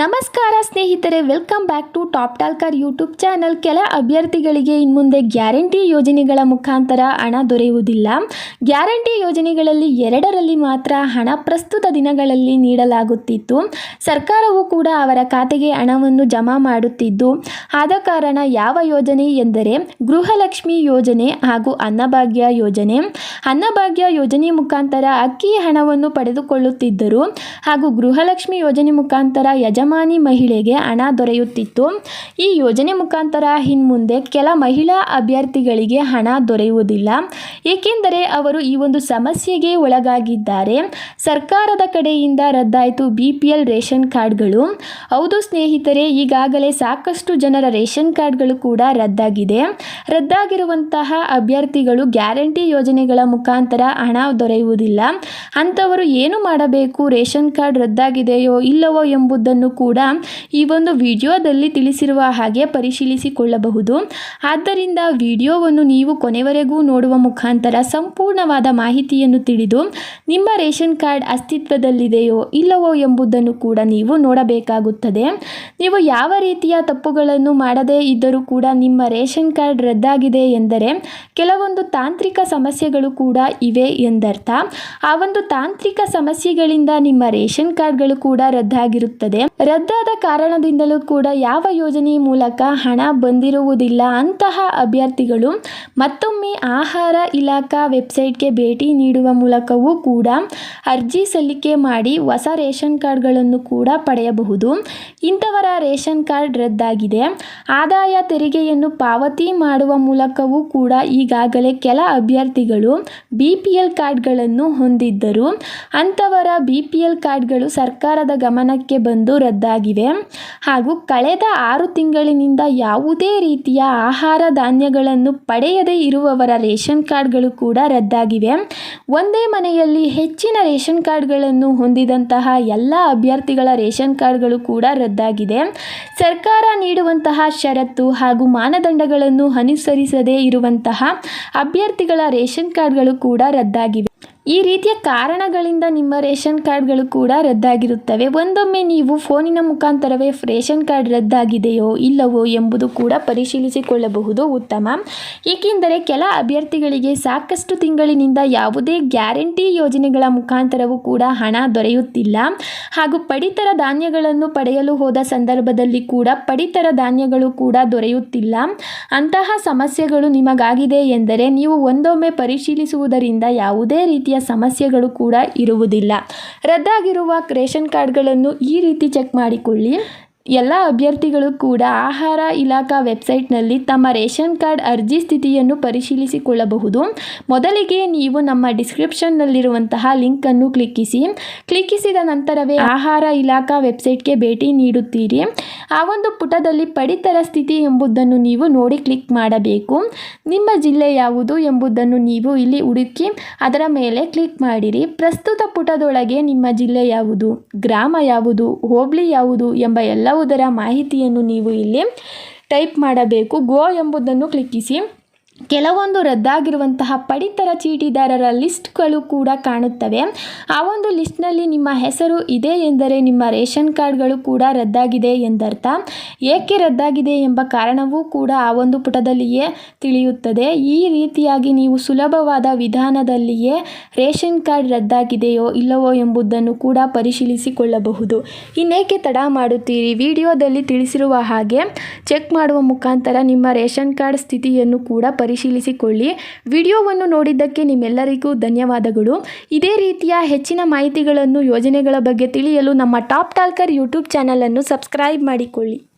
ನಮಸ್ಕಾರ ಸ್ನೇಹಿತರೆ welcome back to top talker YouTube channel ಕೆಲ ಅಭ್ಯರ್ಥಿಗಳಿಗೆ ಇನ್ಮುಂದೆ ಗ್ಯಾರಂಟಿ ಯೋಜನೆಗಳ ಮುಖಾಂತರ ಹಣ ದೊರೆಯುವುದಿಲ್ಲ. ಗ್ಯಾರಂಟಿ ಯೋಜನೆಗಳಲ್ಲಿ ಎರಡರಲ್ಲಿ ಮಾತ್ರ ಹಣ ಪ್ರಸ್ತುತ ದಿನಗಳಲ್ಲಿ ನೀಡಲಾಗುತ್ತಿತ್ತು. ಸರ್ಕಾರವು ಕೂಡ ಅವರ ಖಾತೆಗೆ ಹಣವನ್ನು ಜಮಾ ಮಾಡುತ್ತಿದ್ದು, ಆದ ಕಾರಣ ಯಾವ ಯೋಜನೆ ಎಂದರೆ ಗೃಹಲಕ್ಷ್ಮಿ ಯೋಜನೆ ಹಾಗೂ ಅನ್ನಭಾಗ್ಯ ಯೋಜನೆ. ಅನ್ನಭಾಗ್ಯ ಯೋಜನೆ ಮುಖಾಂತರ ಅಕ್ಕಿ ಹಣವನ್ನು ಪಡೆದುಕೊಳ್ಳುತ್ತಿದ್ದರು ಹಾಗೂ ಗೃಹಲಕ್ಷ್ಮಿ ಯೋಜನೆ ಮುಖಾಂತರ ಯಜಮಾನಿ ಮಹಿಳೆಗೆ ಹಣ ದೊರೆಯುತ್ತಿತ್ತು. ಈ ಯೋಜನೆ ಮುಖಾಂತರ ಇನ್ಮುಂದೆ ಕೆಲ ಮಹಿಳಾ ಅಭ್ಯರ್ಥಿಗಳಿಗೆ ಹಣ ದೊರೆಯುವುದಿಲ್ಲ. ಏಕೆಂದರೆ ಅವರು ಈ ಒಂದು ಸಮಸ್ಯೆಗೆ ಒಳಗಾಗಿದ್ದಾರೆ. ಸರ್ಕಾರದ ಕಡೆಯಿಂದ ರದ್ದಾಯಿತು ಬಿ ಪಿ ಎಲ್ ರೇಷನ್ ಕಾರ್ಡ್ಗಳು. ಹೌದು ಸ್ನೇಹಿತರೆ, ಈಗಾಗಲೇ ಸಾಕಷ್ಟು ಜನರ ರೇಷನ್ ಕಾರ್ಡ್ಗಳು ಕೂಡ ರದ್ದಾಗಿದೆ. ರದ್ದಾಗಿರುವಂತಹ ಅಭ್ಯರ್ಥಿಗಳು ಗ್ಯಾರಂಟಿ ಯೋಜನೆಗಳ ಮುಖಾಂತರ ಹಣ ದೊರೆಯುವುದಿಲ್ಲ. ಅಂಥವರು ಏನು ಮಾಡಬೇಕು? ರೇಷನ್ ಕಾರ್ಡ್ ರದ್ದಾಗಿದೆಯೋ ಇಲ್ಲವೋ ಎಂಬುದನ್ನು ಕೂಡ ಈ ಒಂದು ವಿಡಿಯೋದಲ್ಲಿ ತಿಳಿಸಿರುವ ಹಾಗೆ ಪರಿಶೀಲಿಸಿಕೊಳ್ಳಬಹುದು. ಆದ್ದರಿಂದ ವಿಡಿಯೋವನ್ನು ನೀವು ಕೊನೆವರೆಗೂ ನೋಡುವ ಮುಖಾಂತರ ಸಂಪೂರ್ಣವಾದ ಮಾಹಿತಿಯನ್ನು ತಿಳಿದು ನಿಮ್ಮ ರೇಷನ್ ಕಾರ್ಡ್ ಅಸ್ತಿತ್ವದಲ್ಲಿದೆಯೋ ಇಲ್ಲವೋ ಎಂಬುದನ್ನು ಕೂಡ ನೀವು ನೋಡಬೇಕಾಗುತ್ತದೆ. ನೀವು ಯಾವ ರೀತಿಯ ತಪ್ಪುಗಳನ್ನು ಮಾಡದೇ ಇದ್ದರೂ ಕೂಡ ನಿಮ್ಮ ರೇಷನ್ ಕಾರ್ಡ್ ರದ್ದಾಗಿದೆ ಎಂದರೆ ಕೆಲವೊಂದು ತಾಂತ್ರಿಕ ಸಮಸ್ಯೆಗಳು ಕೂಡ ಇವೆ ಎಂದರ್ಥ. ಆ ಒಂದು ತಾಂತ್ರಿಕ ಸಮಸ್ಯೆಗಳಿಂದ ನಿಮ್ಮ ರೇಷನ್ ಕಾರ್ಡ್ಗಳು ಕೂಡ ರದ್ದಾಗಿರುತ್ತದೆ. ರದ್ದಾದ ಕಾರಣದಿಂದಲೂ ಕೂಡ ಯಾವ ಯೋಜನೆ ಮೂಲಕ ಹಣ ಬಂದಿರುವುದಿಲ್ಲ ಅಂತಹ ಅಭ್ಯರ್ಥಿಗಳು ಮತ್ತೊಮ್ಮೆ ಆಹಾರ ಇಲಾಖಾ ವೆಬ್ಸೈಟ್ಗೆ ಭೇಟಿ ನೀಡುವ ಮೂಲಕವೂ ಕೂಡ ಅರ್ಜಿ ಸಲ್ಲಿಕೆ ಮಾಡಿ ಹೊಸ ರೇಷನ್ ಕಾರ್ಡ್ಗಳನ್ನು ಕೂಡ ಪಡೆಯಬಹುದು. ಇಂಥವರ ರೇಷನ್ ಕಾರ್ಡ್ ರದ್ದಾಗಿದೆ. ಆದಾಯ ತೆರಿಗೆಯನ್ನು ಪಾವತಿ ಮಾಡುವ ಮೂಲಕವೂ ಕೂಡ ಈಗಾಗಲೇ ಕೆಲ ಅಭ್ಯರ್ಥಿಗಳು ಬಿ ಪಿ ಎಲ್ ಕಾರ್ಡ್ಗಳನ್ನು ಹೊಂದಿದ್ದರು. ಅಂಥವರ ಬಿ ಪಿ ಎಲ್ ಕಾರ್ಡ್ಗಳು ಸರ್ಕಾರದ ಗಮನಕ್ಕೆ ಬಂದು ರದ್ದಾಗಿವೆ ಹಾಗೂ ಕಳೆದ ಆರು ತಿಂಗಳಿನಿಂದ ಯಾವುದೇ ರೀತಿಯ ಆಹಾರ ಧಾನ್ಯಗಳನ್ನು ಪಡೆಯದೇ ಇರುವವರ ರೇಷನ್ ಕಾರ್ಡ್ಗಳು ಕೂಡ ರದ್ದಾಗಿವೆ. ಒಂದೇ ಮನೆಯಲ್ಲಿ ಹೆಚ್ಚಿನ ರೇಷನ್ ಕಾರ್ಡ್ಗಳನ್ನು ಹೊಂದಿದಂತಹ ಎಲ್ಲ ಅಭ್ಯರ್ಥಿಗಳ ರೇಷನ್ ಕಾರ್ಡ್ಗಳು ಕೂಡ ರದ್ದಾಗಿದೆ. ಸರ್ಕಾರ ನೀಡುವಂತಹ ಷರತ್ತು ಹಾಗೂ ಮಾನದಂಡಗಳನ್ನು ಅನುಸರಿಸದೇ ಇರುವಂತಹ ಅಭ್ಯರ್ಥಿಗಳ ರೇಷನ್ ಕಾರ್ಡ್ಗಳು ಕೂಡ ರದ್ದಾಗಿವೆ. ಈ ರೀತಿಯ ಕಾರಣಗಳಿಂದ ನಿಮ್ಮ ರೇಷನ್ ಕಾರ್ಡ್ಗಳು ಕೂಡ ರದ್ದಾಗಿರುತ್ತವೆ. ಒಂದೊಮ್ಮೆ ನೀವು ಫೋನಿನ ಮುಖಾಂತರವೇ ರೇಷನ್ ಕಾರ್ಡ್ ರದ್ದಾಗಿದೆಯೋ ಇಲ್ಲವೋ ಎಂಬುದು ಕೂಡ ಪರಿಶೀಲಿಸಿಕೊಳ್ಳಬಹುದು. ಉತ್ತಮ. ಏಕೆಂದರೆ ಕೆಲ ಅಭ್ಯರ್ಥಿಗಳಿಗೆ ಸಾಕಷ್ಟು ತಿಂಗಳಿನಿಂದ ಯಾವುದೇ ಗ್ಯಾರಂಟಿ ಯೋಜನೆಗಳ ಮುಖಾಂತರವೂ ಕೂಡ ಹಣ ದೊರೆಯುತ್ತಿಲ್ಲ. ಹಾಗೂ ಪಡಿತರ ಧಾನ್ಯಗಳನ್ನು ಪಡೆಯಲು ಹೋದ ಸಂದರ್ಭದಲ್ಲಿ ಕೂಡ ಪಡಿತರ ಧಾನ್ಯಗಳು ಕೂಡ ದೊರೆಯುತ್ತಿಲ್ಲ. ಅಂತಹ ಸಮಸ್ಯೆಗಳು ನಿಮಗಾಗಿದೆ ಎಂದರೆ ನೀವು ಒಂದೊಮ್ಮೆ ಪರಿಶೀಲಿಸುವುದರಿಂದ ಯಾವುದೇ ರೀತಿಯ ಸಮಸ್ಯೆಗಳು ಕೂಡ ಇರುವುದಿಲ್ಲ. ರದ್ದಾಗಿರುವ ರೇಷನ್ ಕಾರ್ಡ್ಗಳನ್ನು ಈ ರೀತಿ ಚೆಕ್ ಮಾಡಿಕೊಳ್ಳಿ. ಎಲ್ಲ ಅಭ್ಯರ್ಥಿಗಳು ಕೂಡ ಆಹಾರ ಇಲಾಖಾ ವೆಬ್ಸೈಟ್ನಲ್ಲಿ ತಮ್ಮ ರೇಷನ್ ಕಾರ್ಡ್ ಅರ್ಜಿ ಸ್ಥಿತಿಯನ್ನು ಪರಿಶೀಲಿಸಿಕೊಳ್ಳಬಹುದು. ಮೊದಲಿಗೆ ನೀವು ನಮ್ಮ ಡಿಸ್ಕ್ರಿಪ್ಷನ್ನಲ್ಲಿರುವಂತಹ ಲಿಂಕನ್ನು ಕ್ಲಿಕ್ಕಿಸಿ. ಕ್ಲಿಕ್ಕಿಸಿದ ನಂತರವೇ ಆಹಾರ ಇಲಾಖಾ ವೆಬ್ಸೈಟ್ಗೆ ಭೇಟಿ ನೀಡುತ್ತೀರಿ. ಆ ಒಂದು ಪುಟದಲ್ಲಿ ಪಡಿತರ ಸ್ಥಿತಿ ಎಂಬುದನ್ನು ನೀವು ನೋಡಿ ಕ್ಲಿಕ್ ಮಾಡಬೇಕು. ನಿಮ್ಮ ಜಿಲ್ಲೆ ಯಾವುದು ಎಂಬುದನ್ನು ನೀವು ಇಲ್ಲಿ ಹುಡುಕಿ ಅದರ ಮೇಲೆ ಕ್ಲಿಕ್ ಮಾಡಿರಿ. ಪ್ರಸ್ತುತ ಪುಟದೊಳಗೆ ನಿಮ್ಮ ಜಿಲ್ಲೆ ಯಾವುದು, ಗ್ರಾಮ ಯಾವುದು, ಹೋಬಳಿ ಯಾವುದು ಎಂಬ ಎಲ್ಲವುದರ ಮಾಹಿತಿಯನ್ನು ನೀವು ಇಲ್ಲಿ ಟೈಪ್ ಮಾಡಬೇಕು. ಗೋ ಎಂಬುದನ್ನು ಕ್ಲಿಕ್ಕಿಸಿ. ಕೆಲವೊಂದು ರದ್ದಾಗಿರುವಂತಹ ಪಡಿತರ ಚೀಟಿದಾರರ ಲಿಸ್ಟ್ಗಳು ಕೂಡ ಕಾಣುತ್ತವೆ. ಆ ಒಂದು ಲಿಸ್ಟ್ನಲ್ಲಿ ನಿಮ್ಮ ಹೆಸರು ಇದೆ ಎಂದರೆ ನಿಮ್ಮ ರೇಷನ್ ಕಾರ್ಡ್ಗಳು ಕೂಡ ರದ್ದಾಗಿದೆ ಎಂದರ್ಥ. ಏಕೆ ರದ್ದಾಗಿದೆ ಎಂಬ ಕಾರಣವೂ ಕೂಡ ಆ ಒಂದು ಪುಟದಲ್ಲಿಯೇ ತಿಳಿಯುತ್ತದೆ. ಈ ರೀತಿಯಾಗಿ ನೀವು ಸುಲಭವಾದ ವಿಧಾನದಲ್ಲಿಯೇ ರೇಷನ್ ಕಾರ್ಡ್ ರದ್ದಾಗಿದೆಯೋ ಇಲ್ಲವೋ ಎಂಬುದನ್ನು ಕೂಡ ಪರಿಶೀಲಿಸಿಕೊಳ್ಳಬಹುದು. ಇನ್ನೇಕೆ ತಡ ಮಾಡುತ್ತೀರಿ? ವಿಡಿಯೋದಲ್ಲಿ ತಿಳಿಸಿರುವ ಹಾಗೆ ಚೆಕ್ ಮಾಡುವ ಮುಖಾಂತರ ನಿಮ್ಮ ರೇಷನ್ ಕಾರ್ಡ್ ಸ್ಥಿತಿಯನ್ನು ಕೂಡ ಪರಿಶೀಲಿಸಿಕೊಳ್ಳಿ. ವಿಡಿಯೋವನ್ನು ನೋಡಿದ್ದಕ್ಕೆ ನಿಮ್ಮೆಲ್ಲರಿಗೂ ಧನ್ಯವಾದಗಳು. ಇದೇ ರೀತಿಯ ಹೆಚ್ಚಿನ ಮಾಹಿತಿಗಳನ್ನು ಯೋಜನೆಗಳ ಬಗ್ಗೆ ತಿಳಿಯಲು ನಮ್ಮ ಟಾಪ್ ಟಾಲ್ಕರ್ ಯೂಟ್ಯೂಬ್ ಚಾನಲನ್ನು ಸಬ್ಸ್ಕ್ರೈಬ್ ಮಾಡಿಕೊಳ್ಳಿ.